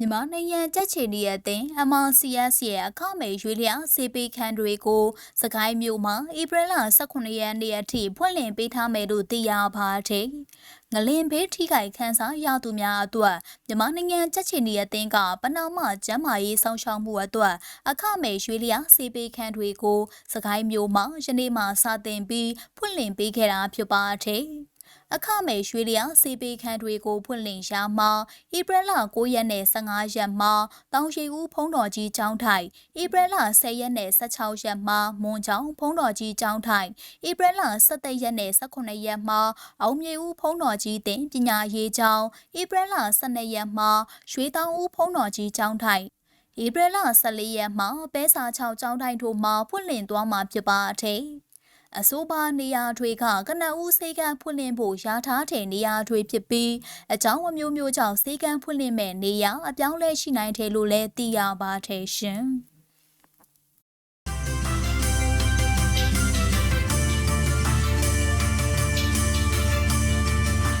မြန်မာနိုင်ငံကြက်ချီနေရတဲ့ MRCS ရဲ့အခမဲ့ရွေးလျာစေပေခန်းတွေကိုစကိုင်းမြို့မှာဧပြီလ18ရက်နေ့အထိဖွင့်လှစ်ပေးထားမယ်လို့သိရပါတယ်။ငလင်ဘေးထိခိုက်ခန်းစားရသူများအတွက်မြန်မာနိုင်ငံကြက်ချီနေရတဲ့ကပနာမကျမ်းမာရေးဆောင်ရှောက်မှုအတွက်အခမဲ့ရွေးလျာစေပေခန်းတွေကိုစကိုင်းမြို့မှာယနေ့မှစတင်ပြီးဖွင့်လှစ်ပေးခဲ့တာဖြစ်ပါတယ်။ အခမဲ့ရွှေလျာစေပေခန်းတွေကိုဖွင့်လှစ်ရာမှာဧပြီလ9ရက်နဲ့15ရက်မှာတောင်ရှိဦးဖုံးတော်ကြီးကျောင်းထိုင်ဧပြီလ10ရက်နဲ့16ရက်မှာမွန်ကျောင်းဖုံးတော်ကြီးကျောင်းထိုင်ဧပြီလ17ရက်နဲ့18ရက်မှာအောင်မြေဦးဖုံးတော်ကြီးတင်ပညာရေးကျောင်းဧပြီလ12ရက်မှာရွှေတောင်ဦးဖုံးတော်ကြီးကျောင်းထိုင်ဧပြီလ14ရက်မှာပဲစာ6ကျောင်းတိုင်းတို့မှာဖွင့်လှစ်သွားမှာဖြစ်ပါတယ်။ အဆိုပါနေရာတွေကကနအူးစေကန်းဖွင့်လှစ်ဖို့ရာထားတဲ့နေရာတွေဖြစ်ပြီးအကြောင်းအမျိုးမျိုးကြောင့်စေကန်းဖွင့်လှစ်မဲ့နေရာအပြောင်းလဲရှိနိုင်တယ်လို့လည်းသိရပါတယ်ရှင်။